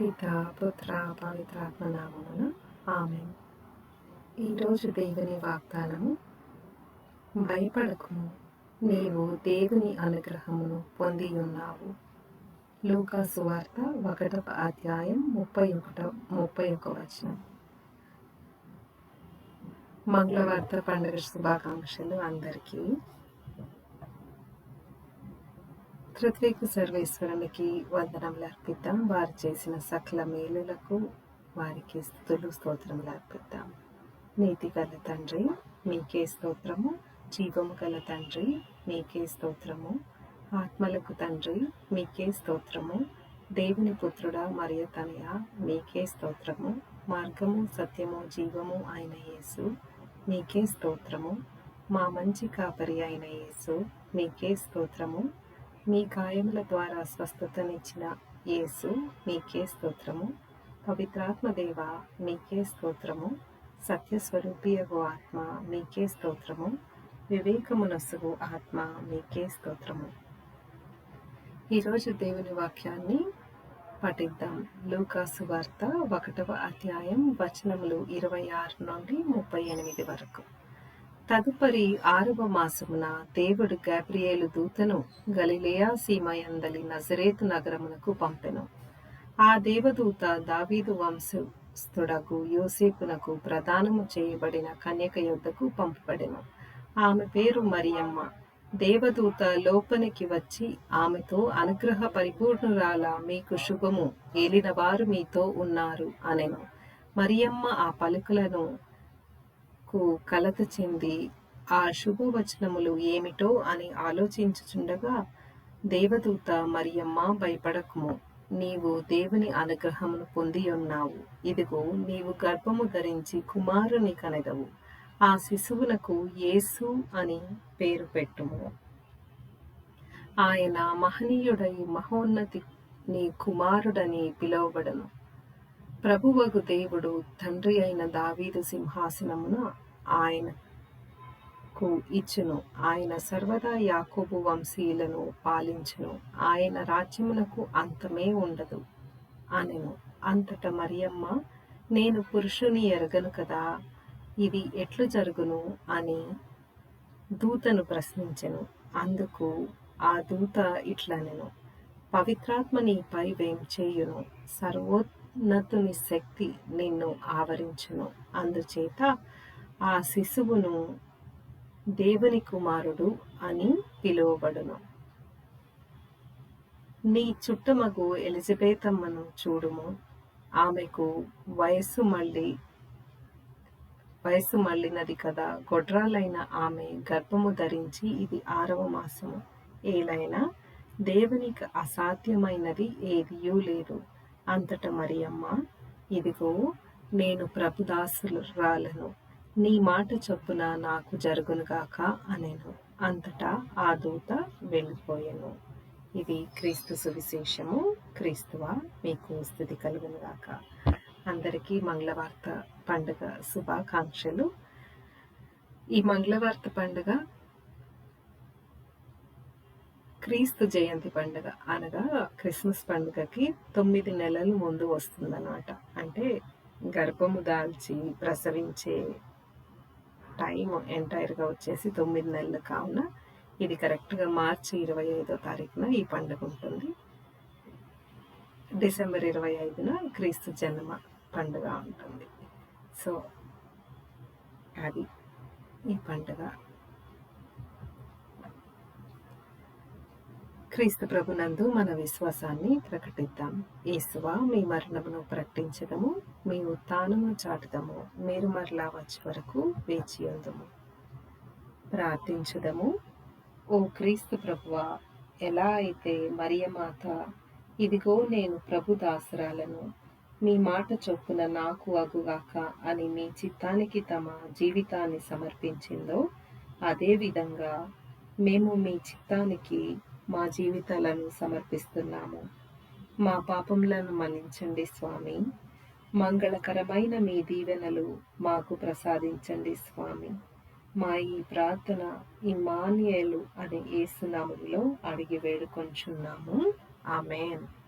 పిత పుత్ర పవిత్రాత్మ నామమున ఆమె ఈరోజు దేవుని వాగ్దానము భయపడకుము నీవు దేవుని అనుగ్రహమును పొంది ఉన్నావు. లూకా సువార్త ఒకటవ అధ్యాయం ముప్పై ఒకట ముప్పై ఒక వచనం. మంగళవార్త పండుగ శుభాకాంక్షలు అందరికీ. పృథ్వీకు సర్వేశ్వరునికి వందనములు అర్పిద్దాం. వారు చేసిన సకల మేలులకు వారికి స్థుతులు స్తోత్రములు అర్పిద్దాం. నీతి గల తండ్రి మీకే స్తోత్రము. జీవము గల తండ్రి మీకే స్తోత్రము. ఆత్మలకు తండ్రి మీకే స్తోత్రము. దేవుని పుత్రుడా మరియు తనయ మీకే స్తోత్రము. మార్గము సత్యము జీవము అయిన యేసు మీకే స్తోత్రము. మా మంచి కాపరి అయిన యేసు మీకే స్తోత్రము. మీ గాయముల ద్వారా స్వస్థతనిచ్చిన యేసు మీకే స్తోత్రము. పవిత్రాత్మదేవ మీకే స్తోత్రము. సత్యస్వరూపియగు ఆత్మ మీకే స్తోత్రము. వివేకమునసుగు ఆత్మ మీకే స్తోత్రము. ఈరోజు దేవుని వాక్యాన్ని పఠిద్దాం. లూకాసు వార్త ఒకటవ అధ్యాయం వచనములు ఇరవై ఆరు నుండి ముప్పై ఎనిమిది వరకు. తదుపరి ఆరవ మాసమున దేవుడు గాబ్రియేలు దూతను గలిలేయా సీమయందలి నజరేతు నగరమునకు పంపెను. ఆ దేవదూత దావీదు వంశస్థుడకు యోసేపునకు ప్రదానము చేయబడిన కన్యక యొద్దకు పంపబడెను. ఆమె పేరు మరియమ్మ. దేవదూత లోపలికి వచ్చి ఆమెతో అనుగ్రహ పరిపూర్ణురాల మీకు శుభము. ఏలినవారు మీతో ఉన్నారు అనెను. మరియమ్మ ఆ పలుకులను కు కలత చెంది ఆ శుభవచనములు ఏమిటో అని ఆలోచించుచుండగా దేవదూత మరియమ్మ భయపడకుము. నీవు దేవుని అనుగ్రహమును పొంది ఉన్నావు. ఇదిగో నీవు గర్భము ధరించి కుమారుని కనగవు ఆ శిశువునకు యేసు అని పేరు పెట్టుము. ఆయన మహనీయుడై మహోన్నతి నీ కుమారుడని పిలువబడను. ప్రభువగు దేవుడు తండ్రి అయిన దావీదు సింహాసనమున ఆయనకు ఇచ్చును. ఆయన సర్వదా యాకోబు వంశీయులను పాలించును. ఆయన రాజ్యమునకు అంతమే ఉండదు అనెను. అంతట మరియమ్మ నేను పురుషుని ఎరగను కదా ఇది ఎట్లు జరుగును అని దూతను ప్రశ్నించెను. అందుకు ఆ దూత ఇట్లనెను పవిత్రాత్మ నీపై వేం చేయును సర్వోన్నతుని శక్తి నిన్ను ఆవరించును. అందుచేత ఆ శిశువును దేవుని కుమారుడు అని పిలువబడును. నీ చుట్టమగు ఎలిజబేతమ్మను చూడుము. ఆమెకు వయస్సు మళ్ళీ వయస్సు మళ్ళినది కదా. గొడ్రాలైన ఆమె గర్భము ధరించి ఇది ఆరవ మాసము. ఏలైనా దేవునికి అసాధ్యమైనది ఏదియూ లేదు. అంతట మరియమ్మ ఇదిగో నేను ప్రభుదాసులు రాలను నీ మాట చొప్పున నాకు జరుగునుగాక అనెను. అంతటా ఆ దూత వెళ్ళిపోయాను. ఇది క్రీస్తు సువిశేషము. క్రీస్తువా మీకు స్థుతి కలుగునుగాక అందరికీ మంగళవార్త పండుగ శుభాకాంక్షలు. ఈ మంగళవార్త పండుగ క్రీస్తు జయంతి పండుగ అనగా క్రిస్మస్ పండుగకి తొమ్మిది నెలలు ముందు వస్తుందన్నమాట. అంటే గర్భము దాల్చి ప్రసవించే టైం ఎంటైర్గా వచ్చేసి తొమ్మిది నెలలు. కావున ఇది కరెక్ట్గా మార్చి ఇరవై ఐదో తారీఖున ఈ పండుగ ఉంటుంది. డిసెంబర్ ఇరవై ఐదున క్రీస్తు జన్మ పండుగ ఉంటుంది. సో అది ఈ పండుగ. క్రీస్తు ప్రభునందు మన విశ్వాసాన్ని ప్రకటిద్దాం. యేసువా మీ మరణమును ప్రకటించదము మీ ఉత్థానమును చాటుదము మీరు మరలా వచ్చే వరకు వేచి ఉందము. ప్రార్థించుదము. ఓ క్రీస్తు ప్రభువ ఎలా అయితే మరియమాత ఇదిగో నేను ప్రభు దాసరాలను మీ మాట చొప్పున నాకు అగుగాక అని మీ చిత్తానికి తమ జీవితాన్ని సమర్పించిందో అదేవిధంగా మేము మీ చిత్తానికి మా జీవితాలను సమర్పిస్తున్నాము. మా పాపములను మన్నించండి స్వామి. మంగళకరమైన మీ దీవెనలు మాకు ప్రసాదించండి స్వామి. మా ఈ ప్రార్థన ఇమానియేలు అనే ఏసునామంలో అడిగి వేడుకొంచున్నాము. ఆమెన్.